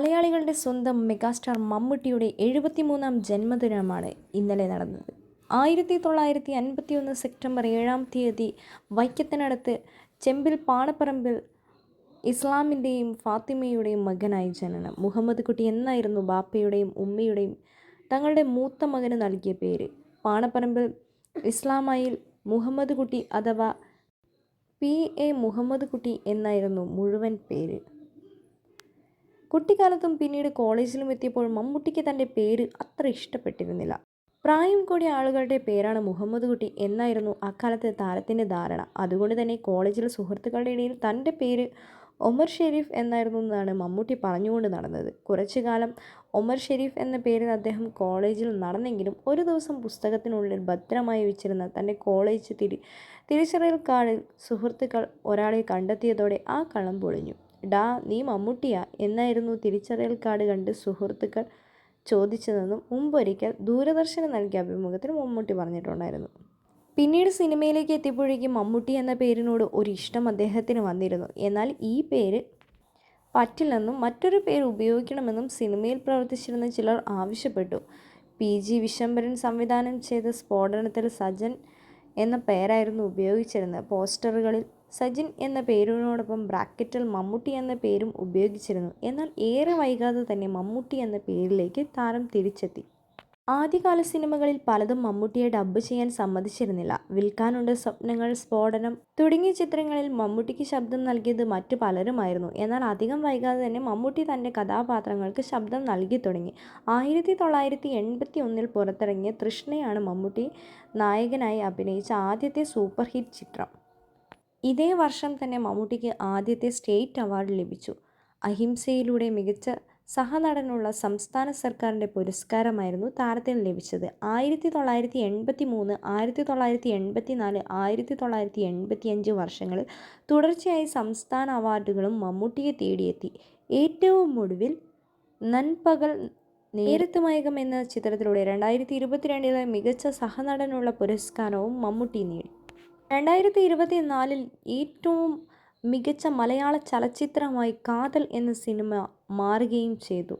മലയാളികളുടെ സ്വന്തം മെഗാസ്റ്റാർ മമ്മൂട്ടിയുടെ എഴുപത്തിമൂന്നാം ജന്മദിനമാണ് ഇന്നലെ നടന്നത്. ആയിരത്തി തൊള്ളായിരത്തി അൻപത്തി ഒന്ന് സെപ്റ്റംബർ ഏഴാം തീയതി വൈക്കത്തിനടുത്ത് ചെമ്പിൽ പാണപ്പറമ്പിൽ ഇസ്ലാമിന്റെയും ഫാത്തിമയുടെയും മകനായി ജനനം. മുഹമ്മദ് കുട്ടി എന്നായിരുന്നു ബാപ്പയുടെയും ഉമ്മയുടെയും തങ്ങളുടെ മൂത്ത മകന് നൽകിയ പേര്. പാണപ്പറമ്പിൽ ഇസ്ലാമായിൽ മുഹമ്മദ് കുട്ടി അഥവാ പി. എ. മുഹമ്മദ് കുട്ടി എന്നായിരുന്നു മുഴുവൻ പേര്. കുട്ടിക്കാലത്തും പിന്നീട് കോളേജിലും എത്തിയപ്പോൾ മമ്മൂട്ടിക്ക് തന്റെ പേര് അത്ര ഇഷ്ടപ്പെട്ടിരുന്നില്ല. പ്രായം കൂടിയ ആളുകളുടെ പേരാണ് മുഹമ്മദ് കുട്ടി എന്നായിരുന്നു അക്കാലത്തെ താരത്തിന്റെ ധാരണ. അതുകൊണ്ട് തന്നെ കോളേജിലെ സുഹൃത്തുക്കളുടെ ഇടയിൽ തന്റെ പേര് ഒമർ ഷെരീഫ് എന്നായിരുന്നു എന്നാണ് മമ്മൂട്ടി പറഞ്ഞുകൊണ്ട് നടന്നത്. കുറച്ചു കാലം ഒമർ ഷെരീഫ് എന്ന പേരിൽ അദ്ദേഹം കോളേജിൽ നടന്നെങ്കിലും ഒരു ദിവസം പുസ്തകത്തിനുള്ളിൽ ഭദ്രമായി വെച്ചിരുന്ന തന്റെ കോളേജ് തിരി തിരിച്ചറിയൽ കാർഡിൽ സുഹൃത്തുക്കൾ ഒരാളെ കണ്ടെത്തിയതോടെ ആ കളം പൊളിഞ്ഞു. ഡാ നീ മമ്മൂട്ടിയാ? എന്നായിരുന്നു തിരിച്ചറിയൽ കാർഡ് കണ്ട് സുഹൃത്തുക്കൾ ചോദിച്ചതെന്നും മുമ്പൊരിക്കൽ ദൂരദർശന് നൽകിയ അഭിമുഖത്തിൽ മമ്മൂട്ടി പറഞ്ഞിട്ടുണ്ടായിരുന്നു. പിന്നീട് സിനിമയിലേക്ക് എത്തിയപ്പോഴേക്കും മമ്മൂട്ടി എന്ന പേരിനോട് ഒരു ഇഷ്ടം അദ്ദേഹത്തിന് വന്നിരുന്നു. എന്നാൽ ഈ പേര് പറ്റില്ലെന്നും മറ്റൊരു പേര് ഉപയോഗിക്കണമെന്നും സിനിമയിൽ പ്രവർത്തിച്ചിരുന്ന ചിലർ ആവശ്യപ്പെട്ടു. പി. ജി. വിശംബരൻ സംവിധാനം ചെയ്ത സ്ഫോടനത്തിൽ സജൻ എന്ന പേരായിരുന്നു ഉപയോഗിച്ചിരുന്നത്. പോസ്റ്ററുകളിൽ സജിൻ എന്ന പേരിനോടൊപ്പം ബ്രാക്കറ്റിൽ മമ്മൂട്ടി എന്ന പേരും ഉപയോഗിച്ചിരുന്നു. എന്നാൽ ഏറെ വൈകാതെ തന്നെ മമ്മൂട്ടി എന്ന പേരിലേക്ക് താരം തിരിച്ചെത്തി. ആദ്യകാല സിനിമകളിൽ പലതും മമ്മൂട്ടിയെ ഡബ്ബ് ചെയ്യാൻ സമ്മതിച്ചിരുന്നില്ല. വിൽക്കാനുണ്ട് സ്വപ്നങ്ങൾ സ്ഫോടനം തുടങ്ങിയ ചിത്രങ്ങളിൽ മമ്മൂട്ടിക്ക് ശബ്ദം നൽകിയത് മറ്റു പലരുമായിരുന്നു. എന്നാൽ അധികം വൈകാതെ തന്നെ മമ്മൂട്ടി തന്റെ കഥാപാത്രങ്ങൾക്ക് ശബ്ദം നൽകി തുടങ്ങി. ആയിരത്തി തൊള്ളായിരത്തി എൺപത്തി ഒന്നിൽ പുറത്തിറങ്ങിയ തൃഷ്ണയാണ് മമ്മൂട്ടി നായകനായി അഭിനയിച്ച ആദ്യത്തെ സൂപ്പർ ഹിറ്റ് ചിത്രം. ഇതേ വർഷം തന്നെ മമ്മൂട്ടിക്ക് ആദ്യത്തെ സ്റ്റേറ്റ് അവാർഡ് ലഭിച്ചു. അഹിംസയിലൂടെ മികച്ച സഹനടനുള്ള സംസ്ഥാന സർക്കാരിന്റെ പുരസ്കാരമായിരുന്നു താരത്തിന് ലഭിച്ചത്. ആയിരത്തി തൊള്ളായിരത്തി എൺപത്തി മൂന്ന് ആയിരത്തി തൊള്ളായിരത്തി എൺപത്തി നാല് ആയിരത്തി തൊള്ളായിരത്തി എൺപത്തി അഞ്ച് വർഷങ്ങളിൽ തുടർച്ചയായി സംസ്ഥാന അവാർഡുകളും മമ്മൂട്ടിയെ തേടിയെത്തി. ഏറ്റവും ഒടുവിൽ നൻപകൽ നേരത്ത് മയകം എന്ന ചിത്രത്തിലൂടെ രണ്ടായിരത്തി ഇരുപത്തിരണ്ടിലെ മികച്ച സഹനടനുള്ള പുരസ്കാരവും മമ്മൂട്ടി നേടി. രണ്ടായിരത്തി ഇരുപത്തിനാലിൽ ഏറ്റവും മികച്ച മലയാള ചലച്ചിത്രമായി കാതൽ എന്ന സിനിമ മാറുകയും ചെയ്തു.